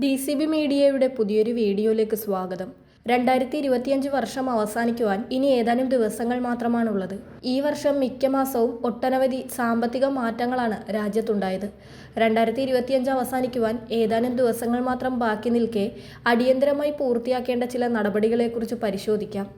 D C B മീഡിയയുടെ പുതിയൊരു വീഡിയോയിലേക്ക് സ്വാഗതം. രണ്ടായിരത്തി ഇരുപത്തിയഞ്ച് വർഷം അവസാനിക്കുവാൻ ഇനി ഏതാനും ദിവസങ്ങൾ മാത്രമാണുള്ളത്. ഈ വർഷം മിക്ക മാസവും ഒട്ടനവധി സാമ്പത്തിക മാറ്റങ്ങളാണ് രാജ്യത്തുണ്ടായത്. രണ്ടായിരത്തി ഇരുപത്തിയഞ്ച് അവസാനിക്കുവാൻ ഏതാനും ദിവസങ്ങൾ മാത്രം ബാക്കി നിൽക്കെ അടിയന്തരമായി പൂർത്തിയാക്കേണ്ട ചില നടപടികളെക്കുറിച്ച് പരിശോധിക്കാം.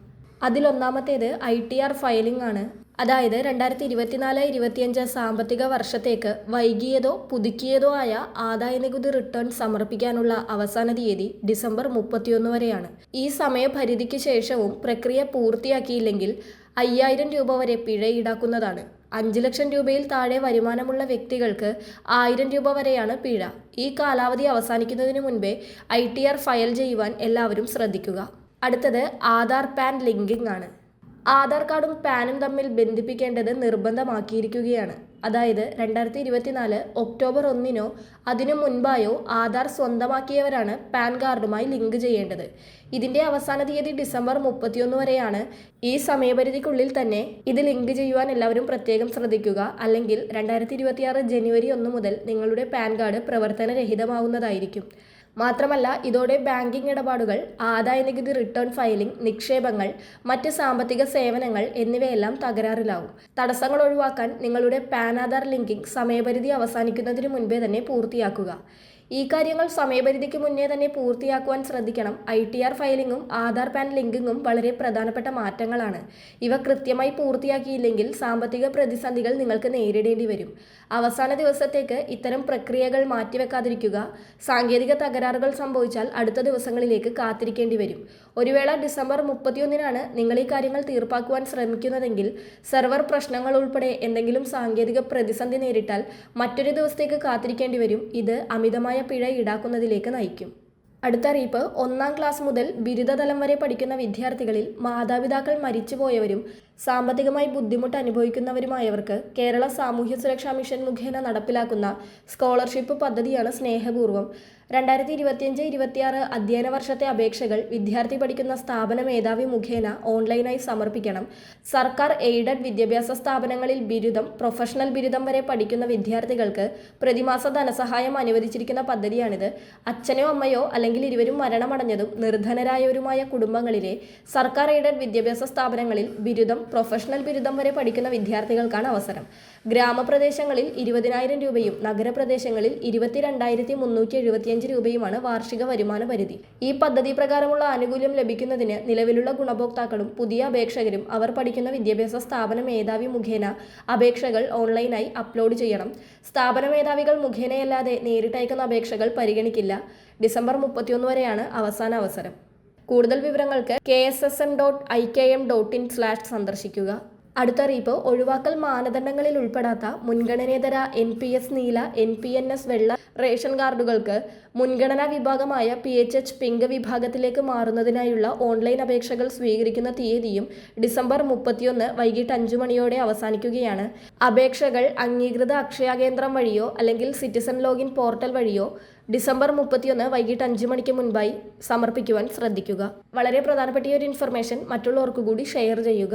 അതിലൊന്നാമത്തേത് ഐ ടി ആർ ഫയലിംഗ് ആണ്. അതായത് രണ്ടായിരത്തി ഇരുപത്തിനാല് ഇരുപത്തിയഞ്ച് സാമ്പത്തിക വർഷത്തേക്ക് വൈകിയതോ പുതുക്കിയതോ ആയ ആദായ നികുതി റിട്ടേൺ സമർപ്പിക്കാനുള്ള അവസാന തീയതി ഡിസംബർ മുപ്പത്തിയൊന്ന് വരെയാണ്. ഈ സമയപരിധിക്ക് ശേഷവും പ്രക്രിയ പൂർത്തിയാക്കിയില്ലെങ്കിൽ അയ്യായിരം രൂപ വരെ പിഴ ഈടാക്കുന്നതാണ്. അഞ്ച് ലക്ഷം രൂപയിൽ താഴെ വരുമാനമുള്ള വ്യക്തികൾക്ക് ആയിരം രൂപ വരെയാണ് പിഴ. ഈ കാലാവധി അവസാനിക്കുന്നതിന് മുൻപേ ഐ ഫയൽ ചെയ്യുവാൻ എല്ലാവരും ശ്രദ്ധിക്കുക. അടുത്തത് ആധാർ പാൻ ലിങ്കിംഗ് ആണ്. ആധാർ കാർഡും പാനും തമ്മിൽ ബന്ധിപ്പിക്കേണ്ടത് നിർബന്ധമാക്കിയിരിക്കുകയാണ്. അതായത് രണ്ടായിരത്തി ഇരുപത്തിനാല് ഒക്ടോബർ ഒന്നിനോ അതിനു മുൻപായോ ആധാർ സ്വന്തമാക്കിയവരാണ് പാൻ കാർഡുമായി ലിങ്ക് ചെയ്യേണ്ടത്. ഇതിന്റെ അവസാന തീയതി ഡിസംബർ മുപ്പത്തിയൊന്ന് വരെയാണ്. ഈ സമയപരിധിക്കുള്ളിൽ തന്നെ ഇത് ലിങ്ക് ചെയ്യുവാൻ എല്ലാവരും പ്രത്യേകം ശ്രദ്ധിക്കുക. അല്ലെങ്കിൽ രണ്ടായിരത്തി ജനുവരി ഒന്ന് മുതൽ നിങ്ങളുടെ പാൻ കാർഡ് പ്രവർത്തനരഹിതമാവുന്നതായിരിക്കും. മാത്രമല്ല ഇതോടെ ബാങ്കിംഗ് ഇടപാടുകൾ ആദായ നികുതി റിട്ടേൺ ഫയലിംഗ് നിക്ഷേപങ്ങൾ മറ്റ് സാമ്പത്തിക സേവനങ്ങൾ എന്നിവയെല്ലാം തകരാറിലാവും. തടസ്സങ്ങൾ ഒഴിവാക്കാൻ നിങ്ങളുടെ പാൻ ആധാർ ലിങ്കിംഗ് സമയപരിധി അവസാനിക്കുന്നതിന് മുൻപേ തന്നെ പൂർത്തിയാക്കുക. ഈ കാര്യങ്ങൾ സമയപരിധിക്ക് മുന്നേ തന്നെ പൂർത്തിയാക്കുവാൻ ശ്രദ്ധിക്കണം. ഐ ടി ആർ ഫയലിംഗും ആധാർ പാൻ ലിങ്കിങ്ങും വളരെ പ്രധാനപ്പെട്ട മാറ്റങ്ങളാണ്. ഇവ കൃത്യമായി പൂർത്തിയാക്കിയില്ലെങ്കിൽ സാമ്പത്തിക പ്രതിസന്ധികൾ നിങ്ങൾക്ക് നേരിടേണ്ടി വരും. അവസാന ദിവസത്തേക്ക് ഇത്തരം പ്രക്രിയകൾ മാറ്റിവെക്കാതിരിക്കുക. സാങ്കേതിക തകരാറുകൾ സംഭവിച്ചാൽ അടുത്ത ദിവസങ്ങളിലേക്ക് കാത്തിരിക്കേണ്ടി വരും. ഒരു വേള ഡിസംബർ മുപ്പത്തിയൊന്നിനാണ് നിങ്ങൾ ഈ കാര്യങ്ങൾ തീർപ്പാക്കുവാൻ ശ്രമിക്കുന്നതെങ്കിൽ സെർവർ പ്രശ്നങ്ങൾ ഉൾപ്പെടെ എന്തെങ്കിലും സാങ്കേതിക പ്രതിസന്ധി നേരിട്ടാൽ മറ്റൊരു ദിവസത്തേക്ക് കാത്തിരിക്കേണ്ടി വരും. ഇത് അമിതമായ പിഴ ഈടാക്കുന്നതിലേക്ക് നയിക്കും. അടുത്ത അറിയിപ്പ് ഒന്നാം ക്ലാസ് മുതൽ ബിരുദതലം വരെ പഠിക്കുന്ന വിദ്യാർത്ഥികളിൽ മാതാപിതാക്കൾ മരിച്ചുപോയവരും സാമ്പത്തികമായി ബുദ്ധിമുട്ട് അനുഭവിക്കുന്നവരുമായവർക്ക് കേരള സാമൂഹ്യ സുരക്ഷാ മിഷൻ മുഖേന നടപ്പിലാക്കുന്ന സ്കോളർഷിപ്പ് പദ്ധതിയാണ് സ്നേഹപൂർവം. രണ്ടായിരത്തി ഇരുപത്തിയഞ്ച് ഇരുപത്തിയാറ് അധ്യയന വർഷത്തെ അപേക്ഷകൾ വിദ്യാർത്ഥി പഠിക്കുന്ന സ്ഥാപന മേധാവി മുഖേന ഓൺലൈനായി സമർപ്പിക്കണം. സർക്കാർ എയ്ഡഡ് വിദ്യാഭ്യാസ സ്ഥാപനങ്ങളിൽ ബിരുദം പ്രൊഫഷണൽ ബിരുദം വരെ പഠിക്കുന്ന വിദ്യാർത്ഥികൾക്ക് പ്രതിമാസ ധനസഹായം അനുവദിച്ചിരിക്കുന്ന പദ്ധതിയാണിത്. അച്ഛനോ അമ്മയോ അല്ലെങ്കിൽ ഇരുവരും മരണമടഞ്ഞതും നിർധനരായവരുമായ കുടുംബങ്ങളിലെ സർക്കാർ എയ്ഡഡ് വിദ്യാഭ്യാസ സ്ഥാപനങ്ങളിൽ ബിരുദം പ്രൊഫഷണൽ ബിരുദം വരെ പഠിക്കുന്ന വിദ്യാർത്ഥികൾക്കാണ് അവസരം. ഗ്രാമപ്രദേശങ്ങളിൽ ഇരുപതിനായിരം രൂപയും നഗരപ്രദേശങ്ങളിൽ ഇരുപത്തിരണ്ടായിരത്തി മുന്നൂറ്റി എഴുപത്തിയഞ്ച് രൂപയുമാണ് വാർഷിക വരുമാന പരിധി. ഈ പദ്ധതി പ്രകാരമുള്ള ആനുകൂല്യം ലഭിക്കുന്നതിന് നിലവിലുള്ള ഗുണഭോക്താക്കളും പുതിയ അപേക്ഷകരും അവർ പഠിക്കുന്ന വിദ്യാഭ്യാസ സ്ഥാപന മേധാവി മുഖേന അപേക്ഷകൾ ഓൺലൈനായി അപ്ലോഡ് ചെയ്യണം. സ്ഥാപന മേധാവികൾ മുഖേനയല്ലാതെ നേരിട്ടയക്കുന്ന അപേക്ഷകൾ പരിഗണിക്കില്ല. ഡിസംബർ മുപ്പത്തിയൊന്ന് വരെയാണ് അവസാന അവസരം. കൂടുതൽ വിവരങ്ങൾക്ക് K S S M dot I K M dot in slash സന്ദർശിക്കുക. അടുത്ത അറിയിപ്പ് ഒഴിവാക്കൽ മാനദണ്ഡങ്ങളിൽ ഉൾപ്പെടാത്ത മുൻഗണനേതര എൻ പി എസ് നീല എൻ പി എൻ എസ് വെള്ള റേഷൻ കാർഡുകൾക്ക് മുൻഗണനാ വിഭാഗമായ പി എച്ച് എച്ച് പിങ്ക് വിഭാഗത്തിലേക്ക് മാറുന്നതിനായുള്ള ഓൺലൈൻ അപേക്ഷകൾ സ്വീകരിക്കുന്ന തീയതിയും ഡിസംബർ മുപ്പത്തിയൊന്ന് വൈകിട്ട് അഞ്ചു മണിയോടെ അവസാനിക്കുകയാണ്. അപേക്ഷകൾ അംഗീകൃത അക്ഷയ കേന്ദ്രം വഴിയോ അല്ലെങ്കിൽ സിറ്റിസൺ ലോഗിൻ പോർട്ടൽ വഴിയോ ഡിസംബർ മുപ്പത്തിയൊന്ന് വൈകിട്ട് അഞ്ച് മണിക്ക് മുൻപായി സമർപ്പിക്കുവാൻ ശ്രദ്ധിക്കുക. വളരെ പ്രധാനപ്പെട്ട ഒരു ഇൻഫർമേഷൻ മറ്റുള്ളവർക്ക് കൂടി ഷെയർ ചെയ്യുക.